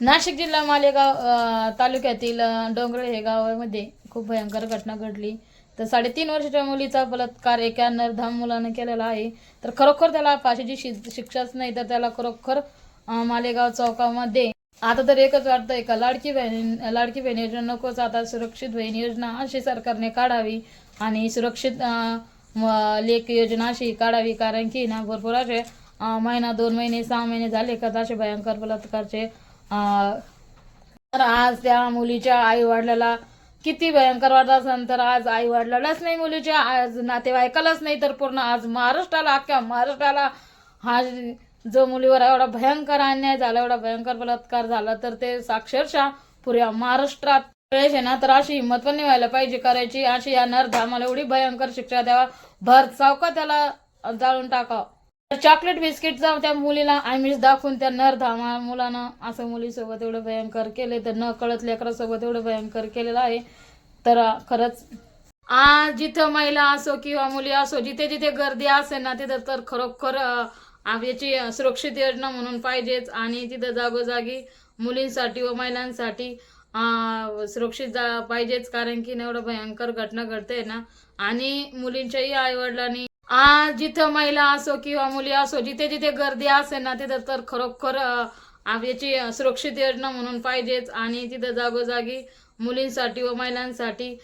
नाशिक जिल्हा मालेगाव तालुक्यातील डोंगरे हे गावामध्ये खूप भयंकर घटना घडली. तर साडेतीन वर्षाच्या मुलीचा बलात्कार एका नरधाम मुलानं केलेला आहे. तर खरोखर त्याला फाशीची शि- शिक्षाच नाही तर त्याला खरोखर मालेगाव चौकामध्ये आता तर एकच वाटतंय का लाडकी बहीण लाडकी बहीण योजना नकोच आता सुरक्षित बहीण योजना अशी सरकारने काढावी आणि सुरक्षित लेख योजना अशी काढावी. कारण की ना भरपूर असे महिना दोन महिने सहा महिने झाले का असे भयंकर बलात्कारचे तर आज त्या मुलीच्या आई वडिलाला किती भयंकर वाटत असेल तर आज आई वडिलालाच नाही मुलीच्या आज नातेवाईकालाच नाही तर पूर्ण आज महाराष्ट्राला अख्ख्या महाराष्ट्राला हा जो मुलीवर एवढा भयंकर अन्याय झाला एवढा भयंकर बलात्कार झाला तर ते साक्षरशः पुऱ्या महाराष्ट्रात आहे ना तर अशी हिंमत पण नाही व्हायला पाहिजे करायची अशी या नर धामाला एवढी भयंकर शिक्षा द्यावा भर चौका त्याला जाळून टाकावं? तर चॉकलेट बिस्किटचा त्या मुलीला. आमिष दाखवून त्या नरधामा मुलानं. असं मुलीसोबत एवढं भयंकर केले तर न कळत लेकरासोबत एवढं भयंकर केलेलं आहे. तर खरंच आज जिथं महिला असो किंवा मुली असो जिथे जिथे गर्दी असेल ना तिथं तर खरोखर याची सुरक्षित योजना म्हणून पाहिजेच. आणि तिथं जागोजागी मुलींसाठी व महिलांसाठी सुरक्षित जा पाहिजेच. कारण की एवढं भयंकर घटना घडते ना. आणि मुलींच्याही आईवडिलांनी आज जिथं महिला असो किंवा मुली असो जिथे जिथे गर्दी असेल ना तिथं तर खरोखर याची सुरक्षित योजना म्हणून पाहिजेच. आणि तिथं जागोजागी मुलींसाठी व महिलांसाठी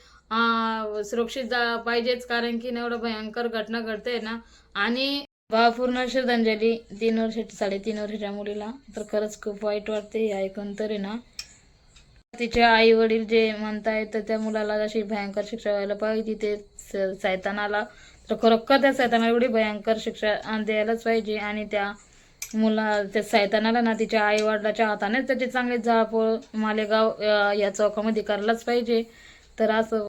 सुरक्षित जा पाहिजेच. कारण की एवढं भयंकर घटना घडते ना. आणि भावपूर्ण श्रद्धांजली तीन वर्षाची साडेतीन वर्षाच्या मुलीला. तर खरंच खूप वाईट वाटते हे ऐकून तरी ना. तिचे आई वडील जे म्हणतायत तर त्या मुलाला अशी भयंकर शिक्षा व्हायला पाहिजे. ते स- सैतानाला तर खरोखर त्या सैतानाला एवढी भयंकर शिक्षा द्यायलाच पाहिजे आणि त्या मुला त्या सैतानाला ना तिच्या आईवडिलाच्या हातानेच त्याची चांगली जाळपोळ मालेगाव या चौकामध्ये करायलाच पाहिजे. तर असं